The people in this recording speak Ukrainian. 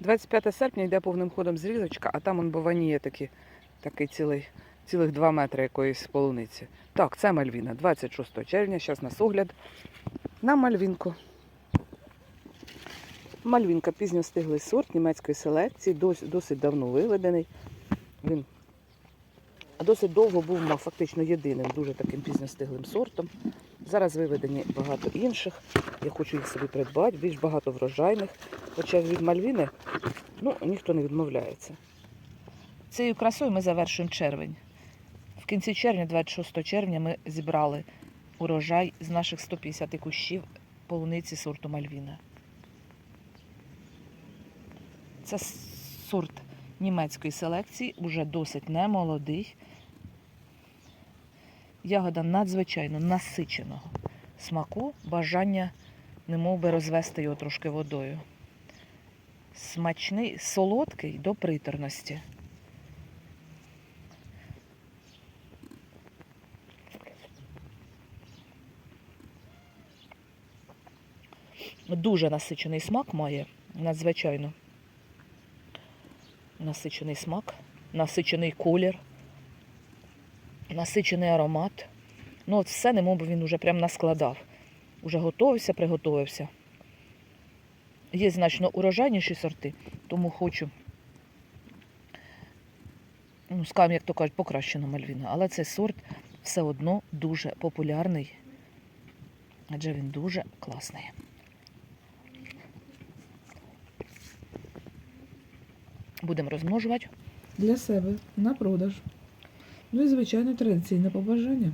25 серпня йде повним ходом зрізочка, а там он бованіє такі, такий цілий, цілих 2 метри якоїсь полуниці. Так, це Мальвіна, 26 червня, зараз нас огляд на Мальвінку. Мальвінка пізньостиглий сорт німецької селекції, досить, досить давно виведений. Він досить довго був фактично єдиним, дуже таким пізньостиглим сортом. Зараз виведені багато інших. Я хочу їх собі придбати, більш багато врожайних. Хоча від Мальвіни ну, ніхто не відмовляється. Цією красою ми завершуємо червень. В кінці червня, 26 червня, ми зібрали урожай з наших 150 кущів полуниці сорту Мальвіна. Це сорт німецької селекції, уже досить немолодий. Ягода надзвичайно насиченого смаку, бажання немов би розвести його трошки водою. Смачний, солодкий до приторності. Дуже насичений смак має, надзвичайно. Насичений смак, насичений колір, насичений аромат. Ну, от все, немов би він уже прям наскладав. Уже готовився, приготовився. Є значно урожайніші сорти, тому хочу, ну, скажімо, як то кажуть, покращена мальвіна. Але цей сорт все одно дуже популярний, адже він дуже класний. Будемо розмножувати. для себе на продаж. Ну і звичайно традиційне побажання.